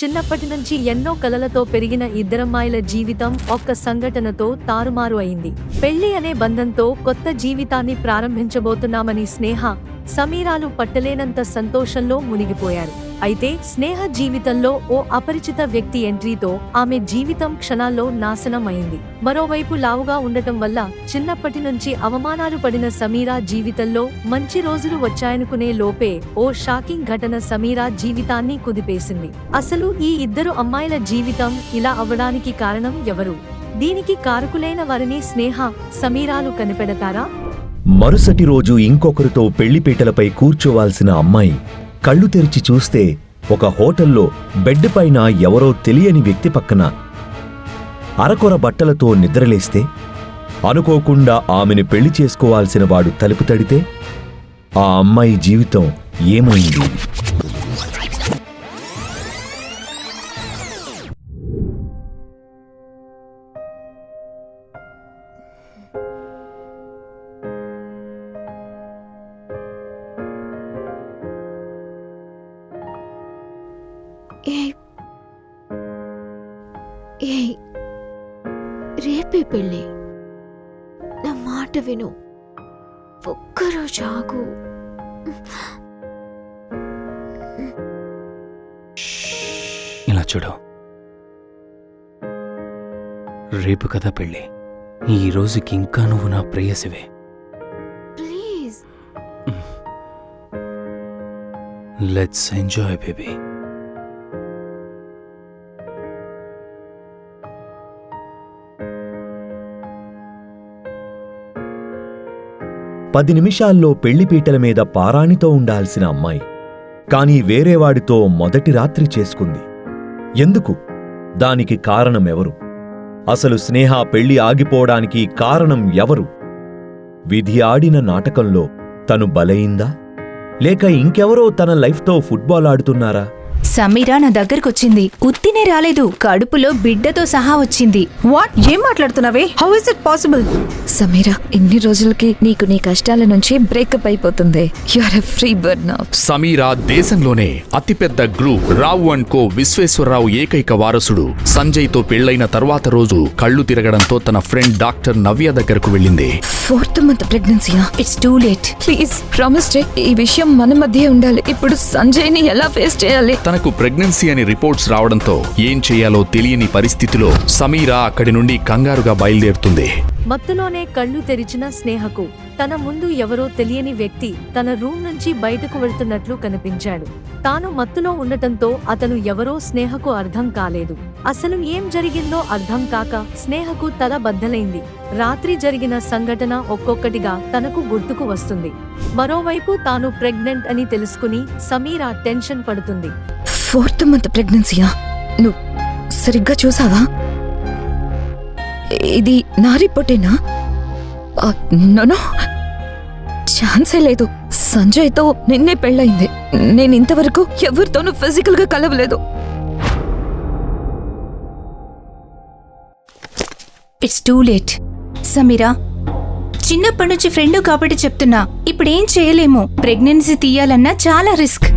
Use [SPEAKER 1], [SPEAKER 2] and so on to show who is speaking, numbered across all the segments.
[SPEAKER 1] చిన్నప్పటి నుంచి ఎన్నో కలలతో పెరిగిన ఇద్దరమ్మాయిల జీవితం ఒక్క సంఘటనతో తారుమారు అయింది. పెళ్ళి అనే బంధంతో కొత్త జీవితాన్ని ప్రారంభించబోతున్నామని స్నేహ సమీరాలు పట్టలేనంత సంతోషంలో మునిగిపోయారు. అయితే స్నేహ జీవితంలో ఓ అపరిచిత వ్యక్తి ఎంట్రీతో ఆమె జీవితం క్షణాల్లో నాశనం అయింది మరోవైపు లావుగా ఉండటం వల్ల చిన్నప్పటి నుంచి అవమానాలు పడిన సమీరా జీవితంలో మంచి రోజులు వచ్చాయనుకునే లోపే ఓ షాకింగ్ ఘటన సమీరా జీవితాన్ని కుదిపేసింది. అసలు ఈ ఇద్దరు అమ్మాయిల జీవితం ఇలా అవ్వడానికి కారణం ఎవరు? దీనికి కారకులైన వారిని స్నేహ సమీరాలు కనిపెడతారా?
[SPEAKER 2] మరుసటి రోజు ఇంకొకరితో పెళ్ళిపీటలపై కూర్చోవాల్సిన అమ్మాయి కళ్ళు తెరిచి చూస్తే ఒక హోటల్లో బెడ్ పైన ఎవరో తెలియని వ్యక్తి పక్కన అరకొర బట్టలతో నిద్రలేస్తే అనుకోకుండా ఆమెను పెళ్ళి చేసుకోవాల్సిన వాడు తలుపు తడితే ఆ అమ్మాయి జీవితం ఏమైంది?
[SPEAKER 3] ఏ రేపే పెళ్ళి. నా మాట విను. ఒక్కరోజు ఆగు.
[SPEAKER 4] ఇలా చూడు. రేపు కదా పెళ్ళి. ఈ రోజుకి ఇంకా నువ్వు నా ప్రేయసివే.
[SPEAKER 3] ప్లీజ్.
[SPEAKER 4] లెట్స్ ఎంజాయ్ బేబీ
[SPEAKER 2] పది నిమిషాల్లో పెళ్ళిపీటల మీద పారాణితో ఉండాల్సిన అమ్మాయి. కానీ వేరేవాడితో మొదటి రాత్రి చేసుకుంది. ఎందుకు? దానికి కారణమెవరు అసలు స్నేహ పెళ్ళి ఆగిపోవడానికి కారణం ఎవరు? విధి ఆడిన నాటకంలో తను బలయిందా లేక ఇంకెవరో తన లైఫ్తో ఫుట్బాల్ ఆడుతున్నారా?
[SPEAKER 5] సమీరా నా దగ్గరకొచ్చింది. ఉత్తినే రాలేదు. కడుపులో బిడ్డతో సహా వచ్చింది.
[SPEAKER 6] వాట్? ఏం మాట్లాడుతున్నావే? How is it possible
[SPEAKER 7] Sameera ఇన్ని రోజులకి నీకు నీ కష్టాల నుంచి బ్రేకప్ అయిపోతుంది. You are a free bird now
[SPEAKER 8] Sameera దేశంలోనే అతిపెద్ద group Rao and co Vishweshwara Rao ఏకైక వారసుడు. సంజయ్తో పెళ్ళైన తర్వాత రోజు కళ్ళు తిరగడంతో తన ఫ్రెండ్ డాక్టర్ నవ్య దగ్గరకు వెళ్ళింది.
[SPEAKER 7] Fourth month ప్రెగ్నెన్సీయా
[SPEAKER 5] it's too late
[SPEAKER 7] please promise ఈ విషయం మన మధ్య ఉండాలి. ఇప్పుడు సంజయ్ని ఎలా ఫేస్ చేయాలి?
[SPEAKER 8] తనకు ప్రెగ్నెన్సీ అని రిపోర్ట్స్ రావడంతో ఏం చేయాలో తెలియని పరిస్థితిలో సమీరా అక్కడి నుండి కంగారుగా బయలుదేరుతుంది.
[SPEAKER 1] మత్తులోనే కళ్ళు తెరిచిన స్నేహకు తన ముందు ఎవరో తెలియని వ్యక్తి తన రూమ్ నుంచి బయటకు వెళ్తున్నట్లు కనిపించాడు. తాను మత్తులో ఉండటంతో అతను ఎవరో స్నేహకు అర్థం కాలేదు. అసలు ఏం జరిగిందో అర్థం కాక స్నేహకు తల బద్దలైంది. రాత్రి జరిగిన సంఘటన ఒక్కొక్కటిగా తనకు గుర్తుకు వస్తుంది. మరోవైపు తాను ప్రెగ్నెంట్ అని తెలుసుకుని సమీరా టెన్షన్ పడుతుంది.
[SPEAKER 7] ఫోర్త్ మంత్ ప్రెగ్నెన్సీయా? నువ్వు సరిగ్గా చూసావా? ఇది నా రిపోర్టేనా? నోనో ఛాన్సే లేదు. సంజయ్తో నిన్నే పెళ్ళయింది. నేను ఇంతవరకు ఎవరితోనూ ఫిజికల్గా కలవలేదు.
[SPEAKER 5] ఇట్స్ టూ లేట్ సమీరా చిన్నప్పటి నుంచి ఫ్రెండ్ కాబట్టి చెప్తున్నా. ఇప్పుడేం చేయలేము. ప్రెగ్నెన్సీ తీయాలన్నా చాలా రిస్క్.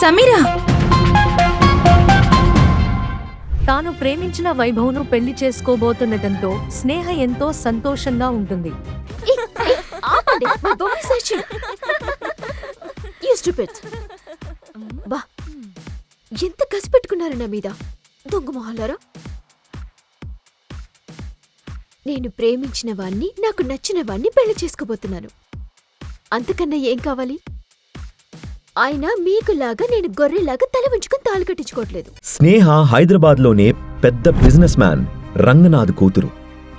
[SPEAKER 5] సమీరా!
[SPEAKER 1] తాను ప్రేమించిన వైభవ్ను పెళ్ళి చేసుకోబోతుండటంతో స్నేహ ఎంతో సంతోషంగా ఉంటుంది.
[SPEAKER 3] బా. ఎంత కసి పెట్టుకున్నారు నా మీద? దొంగ మొహాలారా? నేను ప్రేమించిన వాణ్ణి నాకు నచ్చిన వాణ్ణి పెళ్ళి చేసుకోబోతున్నాను అంతకన్నా ఏం కావాలి? ఆయన మీకులాగా నేను గొర్రెలాగా తల ఉంచుకుని తాలు కట్టించుకోవట్లేదు.
[SPEAKER 2] స్నేహ హైదరాబాద్లోనే పెద్ద బిజినెస్ మ్యాన్ రంగనాథ్ కూతురు.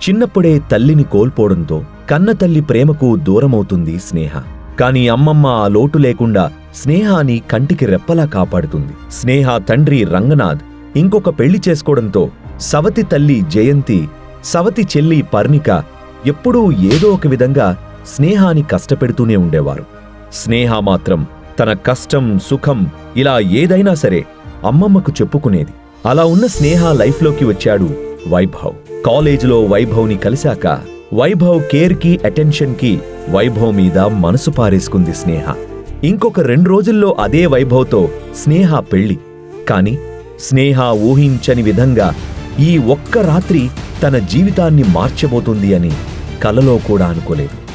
[SPEAKER 2] చిన్నప్పుడే తల్లిని కోల్పోవడంతో కన్న తల్లి ప్రేమకు దూరమవుతుంది స్నేహ. కాని అమ్మమ్మ ఆ లోటు లేకుండా స్నేహాని కంటికి రెప్పలా కాపాడుతుంది. స్నేహ తండ్రి రంగనాథ్ ఇంకొక పెళ్ళి చేసుకోవడంతో సవతి తల్లి జయంతి సవతి చెల్లి పర్ణిక ఎప్పుడూ ఏదో ఒక విధంగా స్నేహాని కష్టపెడుతూనే ఉండేవారు. స్నేహ మాత్రం తన కష్టం సుఖం ఇలా ఏదైనా సరే అమ్మమ్మకు చెప్పుకునేది. అలా ఉన్న స్నేహ లైఫ్లోకి వచ్చాడు వైభవ్. కాలేజీలో వైభవ్ని కలిశాక వైభవ్ కేర్కి అటెన్షన్కి వైభవ్ మీద మనసు పారేసుకుంది స్నేహ. ఇంకొక రెండు రోజుల్లో అదే వైభవ్తో స్నేహ పెళ్ళి కాని స్నేహ ఊహించని విధంగా ఈ ఒక్క రాత్రి తన జీవితాన్ని మార్చబోతుంది అని కలలో కూడా అనుకోలేదు.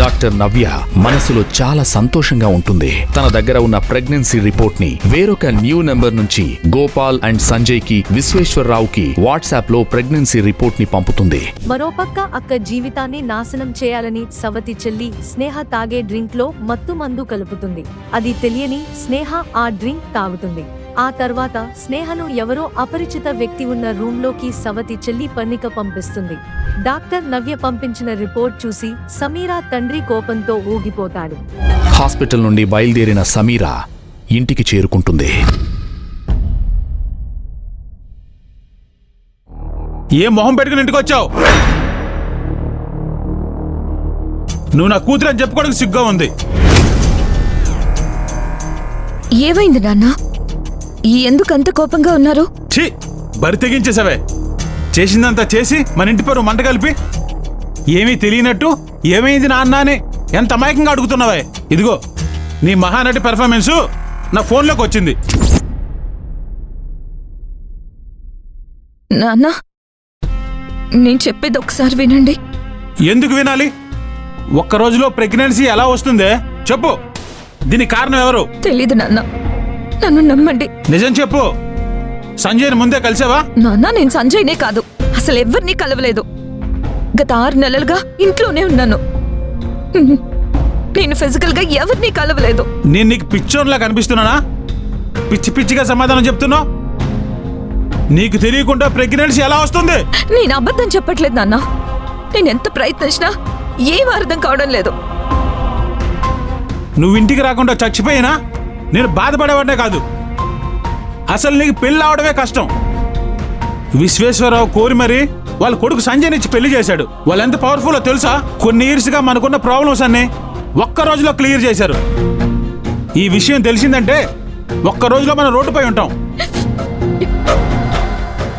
[SPEAKER 8] డాక్టర్ నవ్య మనసులో చాలా సంతోషంగా ఉంటుంది. తన దగ్గర ఉన్న ప్రెగ్నెన్సీ రిపోర్ట్ని వేరొక న్యూ నెంబర్ నుంచి గోపాల్ అండ్ సంజయ్కి విశ్వేశ్వరరావుకి వాట్సాప్లో ప్రెగ్నెన్సీ రిపోర్ట్ని పంపుతుంది.
[SPEAKER 1] మరోపక్క అక్క జీవితాన్ని నాశనం చేయాలని సవతి చెల్లి స్నేహ తాగే డ్రింక్లో మత్తు మందు కలుపుతుంది. అది తెలియని స్నేహ ఆ డ్రింక్ తాగుతుంది. ఆ తర్వాత స్నేహను ఎవరో అపరిచిత వ్యక్తి ఉన్న రూమ్లోకి సవతి చెల్లి పన్నిక పంపిస్తుంది. డాక్టర్ నవ్య పంపించిన రిపోర్ట్ చూసి సమీరా తండ్రి కోపంతో ఊగిపోతాడు.
[SPEAKER 8] హాస్పిటల్ నుండి బయలుదేరిన సమీరా ఇంటికి చేరుకుంటుంది.
[SPEAKER 9] ఏ మొహం పెట్టుకుని ఇంటికి వచ్చావు? నువ్వు నా కూతురు అని చెప్పుకోవడానికి సిగ్గా ఉంది.
[SPEAKER 7] ఏమైంది నాన్న? ఎందుకు అంత కోపంగా ఉన్నారు?
[SPEAKER 9] ఛీ! బరి తెగించేసావే చేసిందంతా చేసి మన ఇంటి పేరు మంట కలిపి. ఏమీ తెలియనట్టు ఏమైంది నాన్న అని ఎంత అమాయకంగా అడుగుతున్నావే? ఇదిగో నీ మహానటి పెర్ఫార్మెన్సు నా ఫోన్లోకి వచ్చింది.
[SPEAKER 7] నాన్న నేను చెప్పేది ఒకసారి వినండి.
[SPEAKER 9] ఎందుకు వినాలి? ఒక్క రోజులో ప్రెగ్నెన్సీ ఎలా వస్తుందే? చెప్పు. దీనికి కారణం ఎవరు?
[SPEAKER 7] తెలీదు నాన్న. నన్ను నమ్మండి.
[SPEAKER 9] నిజం చెప్పు. సంజయ్ని ముందే కలిసావా?
[SPEAKER 7] నాన్న నేను సంజయ్నే కాదు. అసలు ఎవరిని కలవలేదు. గత ఆరు నెలలుగా ఇంట్లోనే ఉన్నాను. నేను ఫిజికల్గా ఎవరిని కలవలేదు.
[SPEAKER 9] నేను నీకు పిచ్చోన్లా కనిపిస్తున్నానా? పిచ్చి పిచ్చిగా సమాధానం చెప్తున్నావు? నీకు తెలియకుండా ప్రెగ్నెన్సీ ఎలా వస్తుంది?
[SPEAKER 7] నేను అబద్ధం చెప్పట్లేదు నాన్న. నేను ఎంత ప్రయత్నించినా ఏం అర్థం కావడం లేదు.
[SPEAKER 9] నువ్వు ఇంటికి రాకుండా చచ్చిపోయినా? నేను బాధపడేవాడే కాదు. అసలు నీకు పెళ్ళి అవడమే కష్టం. విశ్వేశ్వరరావు కోరి మరి వాళ్ళ కొడుకు సంజయ్ ఇచ్చి పెళ్ళి చేశాడు. వాళ్ళు ఎంత పవర్ఫుల్లో తెలుసా? కొన్ని ఇయర్స్గా మనకున్న ప్రాబ్లమ్స్ అన్ని ఒక్క రోజులో క్లియర్ చేశారు. ఈ విషయం తెలిసిందంటే ఒక్క రోజులో మనం రోడ్డుపై ఉంటాం.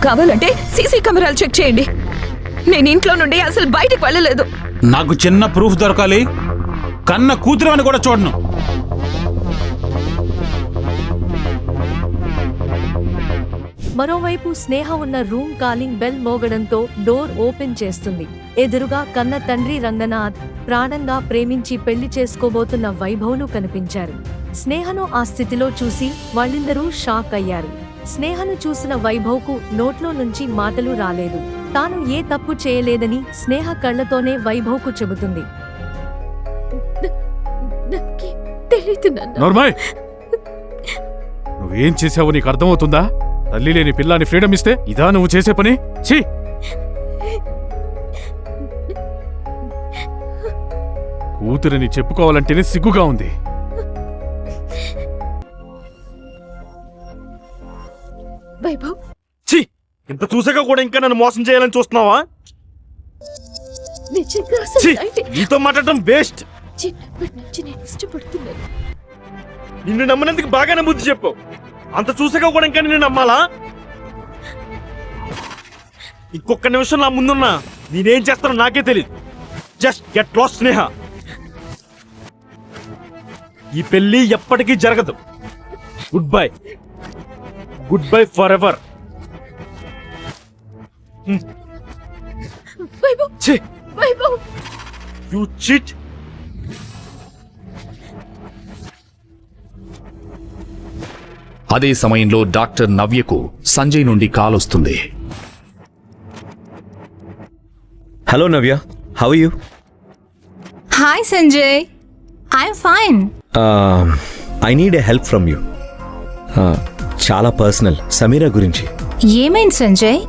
[SPEAKER 7] కావాలంటే సీసీ కెమెరాలు చెక్ చేయండి. నేను ఇంట్లో నుండి అసలు బయటికి వెళ్ళలేదు.
[SPEAKER 9] నాకు చిన్న ప్రూఫ్ దొరకాలి. కన్న కూతురు అని కూడా చూడను.
[SPEAKER 1] మరోవైపు స్నేహ ఉన్న రూమ్ కాలింగ్ బెల్ మోగడంతో డోర్ ఓపెన్ చేస్తుంది. ఎదురుగా కన్న తండ్రి రంగనాథ్ ప్రాణంగా ప్రేమించి పెళ్ళి చేసుకోబోతున్న వైభవ్లు కనిపించారు. స్నేహను ఆ స్థితిలో చూసి వాళ్ళిద్దరూ షాక్ అయ్యారు. స్నేహను చూసిన వైభవ్కు నోట్లో నుంచి మాటలు రాలేదు. తాను ఏ తప్పు చేయలేదని స్నేహ కళ్ళతోనే వైభవ్కు చెబుతుంది.
[SPEAKER 10] నువ్వేం చేసావో నీకు అర్థమవుతుందా? తల్లి లేని పిల్లాని ఫ్రీడమ్ ఇస్తే ఇదా నువ్వు చేసే పని? ఛీ! కూతురని చెప్పుకోవాలంటేనే సిగ్గుగా ఉంది.
[SPEAKER 3] వైభవ్?
[SPEAKER 10] ఛీ! ఇంత చూసాక కూడా ఇంకా నన్ను మోసం చేయాలని చూస్తున్నావా?
[SPEAKER 3] నిజంగా అసలు
[SPEAKER 10] ఛీ!
[SPEAKER 3] నైట్
[SPEAKER 10] నీతో మాట్లాడటం వేస్ట్
[SPEAKER 3] చిన్నప్పటి నుంచి నేను ఇష్టపడుతున్నాను.
[SPEAKER 10] నిన్ను నమ్మనందుకు బాగానే బుద్ధి చెప్పు అంత చూసాక కూడా ఇంకా నిన్ను నమ్మాలా? ఇంకొక నిమిషం నా ముందున్నా నేనేం చేస్తానో నాకే తెలియదు జస్ట్ గెట్ లాస్ స్నేహ. ఈ పెళ్ళి ఎప్పటికీ జరగదు. Good bye good bye for ever you cheat
[SPEAKER 8] అదే సమయంలో డాక్టర్ నవ్యకు సంజయ్ నుండి కాల్ వస్తుంది.
[SPEAKER 2] Hello Navya how you
[SPEAKER 5] hi Sanjay. I'm fine
[SPEAKER 2] I need a help from you చాలా పర్సనల్ సమీరా గురించి.
[SPEAKER 5] ఏమైంది సంజయ్?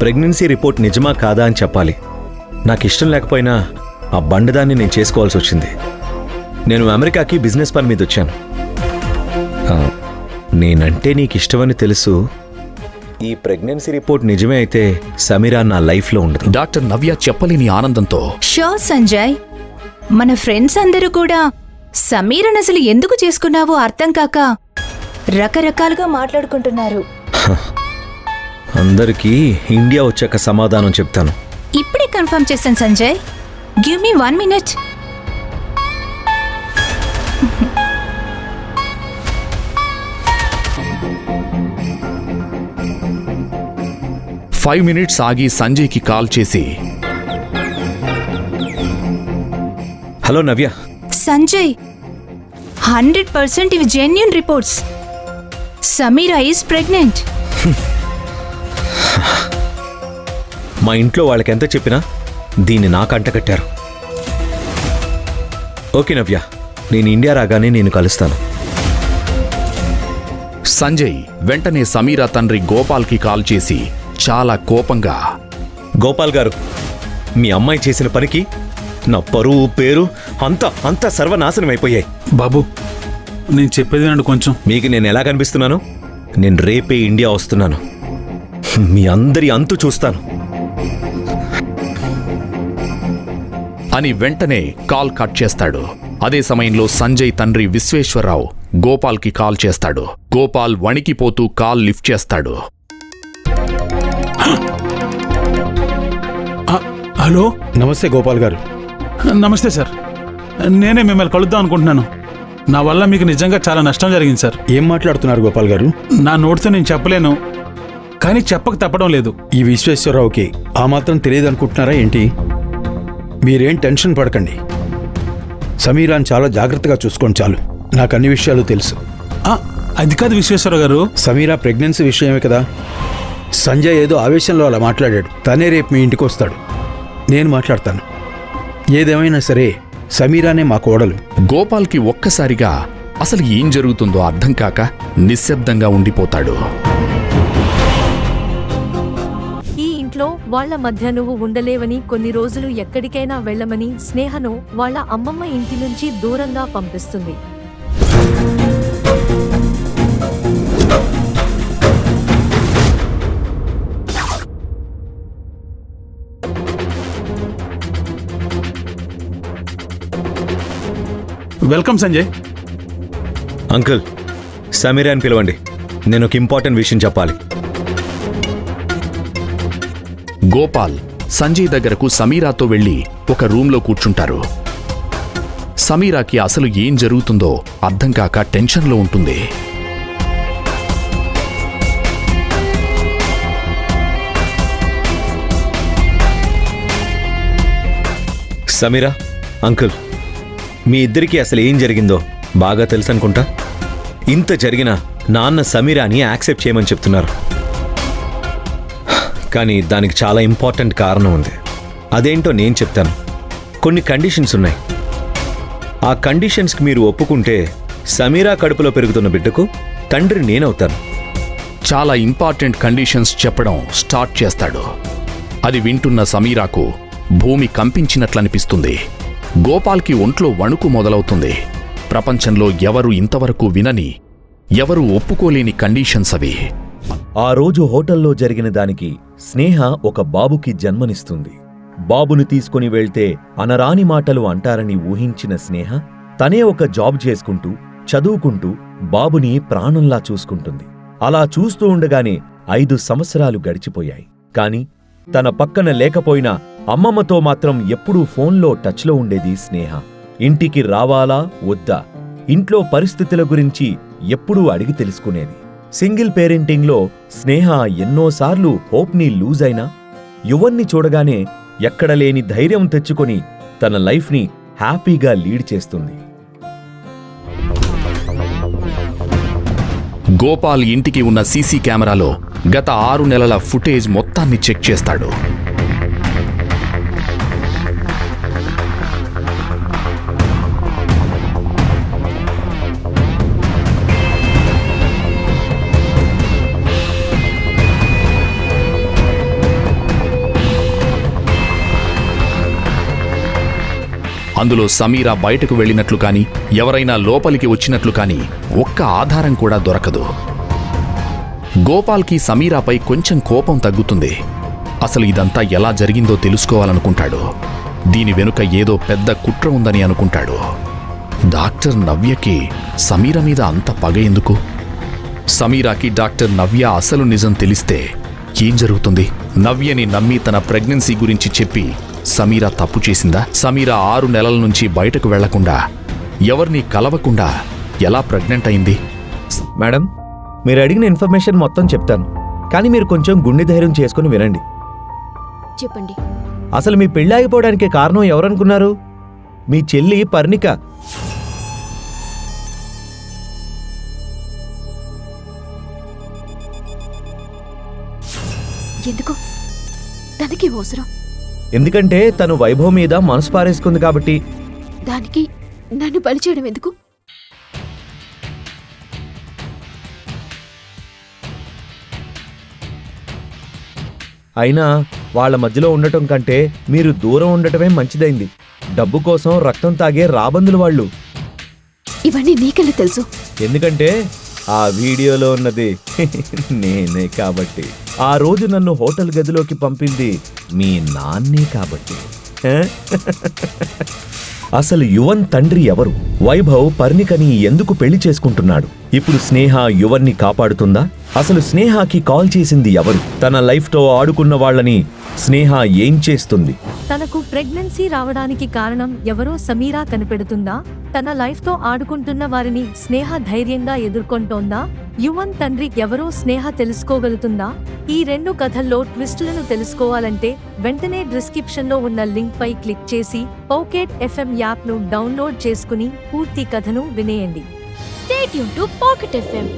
[SPEAKER 2] ప్రెగ్నెన్సీ రిపోర్ట్ నిజమా కాదా అని చెప్పాలి. నాకు ఇష్టం లేకపోయినా ఆ బండదాన్ని నేను చేసుకోవాల్సి వచ్చింది. నేను అమెరికాకి బిజినెస్ పని మీద వచ్చాను. నేనంటే నీకు ఇష్టమని తెలుసు. ఈ ప్రెగ్నెన్సీ రిపోర్ట్ నిజమే అయితే సమీరా నా లైఫ్లో ఉండదు.
[SPEAKER 8] డాక్టర్ నవ్య చెప్పలేని ఆనందంతో
[SPEAKER 5] షూర్ సంజయ్. మన ఫ్రెండ్స్ అందరూ కూడా సమీరన్ అసలు ఎందుకు చేసుకున్నావో అర్థం కాక రకరకాలుగా మాట్లాడుకుంటున్నారు.
[SPEAKER 2] అందరికీ ఇండియా వచ్చాక సమాధానం చెప్తాను.
[SPEAKER 5] ఇప్పుడే కన్ఫర్మ్ చేశాను Sanjay. Give me one minute
[SPEAKER 8] five minutes ఆగి సంజయ్కి కాల్ చేసి
[SPEAKER 2] hello Navya.
[SPEAKER 5] Sanjay hundred percent ఇవి genuine reports Sameera is pregnant
[SPEAKER 2] మా ఇంట్లో వాళ్ళకి ఎంత చెప్పినా దీన్ని నాకు అంటకట్టారు ఓకే నవ్య నేను ఇండియా రాగానే నేను కలుస్తాను.
[SPEAKER 8] సంజయ్ వెంటనే సమీరా తండ్రి గోపాల్కి కాల్ చేసి చాలా కోపంగా
[SPEAKER 2] గోపాల్ గారు మీ అమ్మాయి చేసిన పనికి నా పరువు పేరు అంతా అంతా సర్వనాశనం అయిపోయాయి.
[SPEAKER 9] బాబు నేను చెప్పేది వినండి కొంచెం.
[SPEAKER 2] మీకు నేను ఎలా కనిపిస్తున్నాను? నేను రేపే ఇండియా వస్తున్నాను. మీ అందరి అంతు చూస్తాను.
[SPEAKER 8] అని వెంటనే కాల్ కట్ చేస్తాడు. అదే సమయంలో సంజయ్ తండ్రి విశ్వేశ్వరరావు గోపాల్కి కాల్ చేస్తాడు. గోపాల్ వణికిపోతూ కాల్ లిఫ్ట్ చేస్తాడు.
[SPEAKER 9] హలో?
[SPEAKER 11] నమస్తే గోపాల్ గారు.
[SPEAKER 9] నమస్తే సార్. నేనే మిమ్మల్ని కలుద్దాం అనుకుంటున్నాను. నా వల్ల మీకు నిజంగా చాలా నష్టం జరిగింది సార్.
[SPEAKER 11] ఏం మాట్లాడుతున్నారు గోపాల్ గారు?
[SPEAKER 9] నా నోటితో నేను చెప్పలేను. కానీ చెప్పక తప్పడం లేదు.
[SPEAKER 11] ఈ విశ్వేశ్వరరావుకి ఆ మాత్రం తెలియదు అనుకుంటున్నారా ఏంటి? మీరేం టెన్షన్ పడకండి. సమీరాన్ చాలా జాగ్రత్తగా చూసుకోండి చాలు. నాకు అన్ని విషయాలు తెలుసు.
[SPEAKER 9] అది కాదు విశ్వేశ్వర గారు.
[SPEAKER 11] సమీరా ప్రెగ్నెన్సీ విషయమే కదా? సంజయ్ ఏదో ఆవేశంలో అలా మాట్లాడాడు. తనే రేపు మీ ఇంటికి వస్తాడు. నేను మాట్లాడతాను. ఏదేమైనా సరే సమీరానే మా కోడలు.
[SPEAKER 8] గోపాల్కి ఒక్కసారిగా అసలు ఏం జరుగుతుందో అర్థం కాక నిశ్శబ్దంగా ఉండిపోతాడు.
[SPEAKER 1] ఈ ఇంట్లో వాళ్ళ మధ్య నువ్వు ఉండలేవని కొన్ని రోజులు ఎక్కడికైనా వెళ్ళమని స్నేహను వాళ్ళ అమ్మమ్మ ఇంటి నుంచి దూరంగా పంపిస్తుంది.
[SPEAKER 9] వెల్కమ్ సంజయ్.
[SPEAKER 2] అంకుల్ సమీరా అని పిలవండి. నేను ఒక ఇంపార్టెంట్ విషయం చెప్పాలి.
[SPEAKER 8] గోపాల్ సంజయ్ దగ్గరకు సమీరాతో వెళ్ళి ఒక రూంలో కూర్చుంటారు. సమీరాకి అసలు ఏం జరుగుతుందో అర్థం కాక టెన్షన్లో ఉంటుంది.
[SPEAKER 2] సమీరా అంకుల్ మీ ఇద్దరికీ అసలు ఏం జరిగిందో బాగా తెలుసు అనుకుంటా ఇంత జరిగినా నాన్న సమీరాని యాక్సెప్ట్ చేయమని చెప్తున్నారు. కానీ దానికి చాలా ఇంపార్టెంట్ కారణం ఉంది. అదేంటో నేను చెప్తాను. కొన్ని కండిషన్స్ ఉన్నాయి. ఆ కండిషన్స్కి మీరు ఒప్పుకుంటే సమీరా కడుపులో పెరుగుతున్న బిడ్డకు తండ్రి నేనవుతాను.
[SPEAKER 8] చాలా ఇంపార్టెంట్ కండిషన్స్ చెప్పడం స్టార్ట్ చేస్తాడు. అది వింటున్న సమీరాకు భూమి కంపించినట్లనిపిస్తుంది. గోపాల్కి ఒంట్లో వణుకు మొదలవుతుంది. ప్రపంచంలో ఎవరు ఇంతవరకు వినని ఎవరు ఒప్పుకోలేని కండిషన్స్ అవి.
[SPEAKER 2] ఆ రోజు హోటల్లో జరిగిన దానికి స్నేహ ఒక బాబుకి జన్మనిస్తుంది. బాబును తీసుకుని వెళ్తే అనరాని మాటలు అంటారని ఊహించిన స్నేహ తనే ఒక జాబ్ చేసుకుంటూ చదువుకుంటూ బాబుని ప్రాణంలా చూసుకుంటుంది. అలా చూస్తూ ఉండగానే ఐదు సంవత్సరాలు గడిచిపోయాయి. కాని తన పక్కన లేకపోయినా అమ్మమ్మతో మాత్రం ఎప్పుడూ ఫోన్లో టచ్లో ఉండేది స్నేహ. ఇంటికి రావాలా వద్దా? ఇంట్లో పరిస్థితుల గురించి ఎప్పుడూ అడిగి తెలుసుకునేది. సింగిల్ పేరెంటింగ్లో స్నేహ ఎన్నోసార్లు హోప్ని లూజ్ అయినా యువన్ని చూడగానే ఎక్కడ లేని ధైర్యం తెచ్చుకొని తన లైఫ్ని హ్యాపీగా లీడ్ చేస్తుంది.
[SPEAKER 8] గోపాల్ ఇంటికి ఉన్న సీసీ కెమెరాలో గత ఆరు నెలల ఫుటేజ్ మొత్తాన్ని చెక్ చేస్తాడు. అందులో సమీరా బయటకు వెళ్ళినట్లు కానీ ఎవరైనా లోపలికి వచ్చినట్లు కానీ ఒక్క ఆధారం కూడా దొరకదు. గోపాల్కి సమీరాపై కొంచెం కోపం తగ్గుతుంది. అసలు ఇదంతా ఎలా జరిగిందో తెలుసుకోవాలనుకుంటాడు. దీని వెనుక ఏదో పెద్ద కుట్ర ఉందని అనుకుంటాడు. డాక్టర్ నవ్యకి సమీర మీద అంత పగ ఎందుకు? సమీరాకి డాక్టర్ నవ్య అసలు నిజం తెలిస్తే ఏం జరుగుతుంది? నవ్యని నమ్మి తన ప్రెగ్నెన్సీ గురించి చెప్పి సమీర తప్పు చేసిందా? సమీర ఆరు నెలల నుంచి బయటకు వెళ్ళకుండా ఎవరిని కలవకుండా ఎలా ప్రెగ్నెంట్ అయింది?
[SPEAKER 2] మేడం మీరు అడిగిన ఇన్ఫర్మేషన్ మొత్తం చెప్తాను. కానీ మీరు కొంచెం గుండె ధైర్యం చేసుకుని వినండి.
[SPEAKER 3] చెప్పండి.
[SPEAKER 2] అసలు మీ పెళ్ళి ఆగిపోవడానికి కారణం ఎవరనుకున్నారు? మీ చెల్లి పర్ణిక.
[SPEAKER 3] ఎందుకు? దానికి అవసరం.
[SPEAKER 2] ఎందుకంటే తను వైభవ్ మీద మనసు పారేసుకుంది కాబట్టి.
[SPEAKER 3] దానికి నన్ను బలి చేయడం ఎందుకు?
[SPEAKER 2] అయినా వాళ్ళ మధ్యలో ఉండటం కంటే మీరు దూరం ఉండటమే మంచిదైంది. డబ్బు కోసం రక్తం తాగే రాబందులు వాళ్ళు.
[SPEAKER 3] ఇవన్నీ నీకెలా తెలుసు?
[SPEAKER 2] ఎందుకంటే ఆ వీడియోలో ఉన్నది. నేనే కాబట్టి. ఆ రోజు నన్ను హోటల్ గదిలోకి పంపింది మీ నాన్నే కాబట్టి? అసలు యువన్ తండ్రి ఎవరు? వైభవ్ పర్ణికని ఎందుకు పెళ్ళి చేసుకుంటున్నాడు? ఇప్పుడు స్నేహ యువన్ని కాపాడుతుందా? అసలు స్నేహకి కాల్ చేసింది ఎవరు? తన లైఫ్తో ఆడుకున్న వాళ్ళని స్నేహ ఏం చేస్తుంది?
[SPEAKER 1] తనకు ప్రెగ్నెన్సీ రావడానికి కారణం ఎవరో సమీరా కనిపెడుతుందా? తన లైఫ్తో ఆడుకుంటున్న వారిని స్నేహ ధైర్యంగా ఎదుర్కొంటోందా? యువన్ తండ్రి ఎవరో స్నేహ తెలుసుకోగలుగుతుందా? ఈ రెండు కథల్లో ట్విస్టులను తెలుసుకోవాలంటే వెంటనే డిస్క్రిప్షన్లో ఉన్న లింక్ పై క్లిక్ చేసి పౌకెట్ ఎఫ్ఎం యాప్ను డౌన్లోడ్ చేసుకుని పూర్తి కథను వినేయండి.
[SPEAKER 3] State to Pocket FM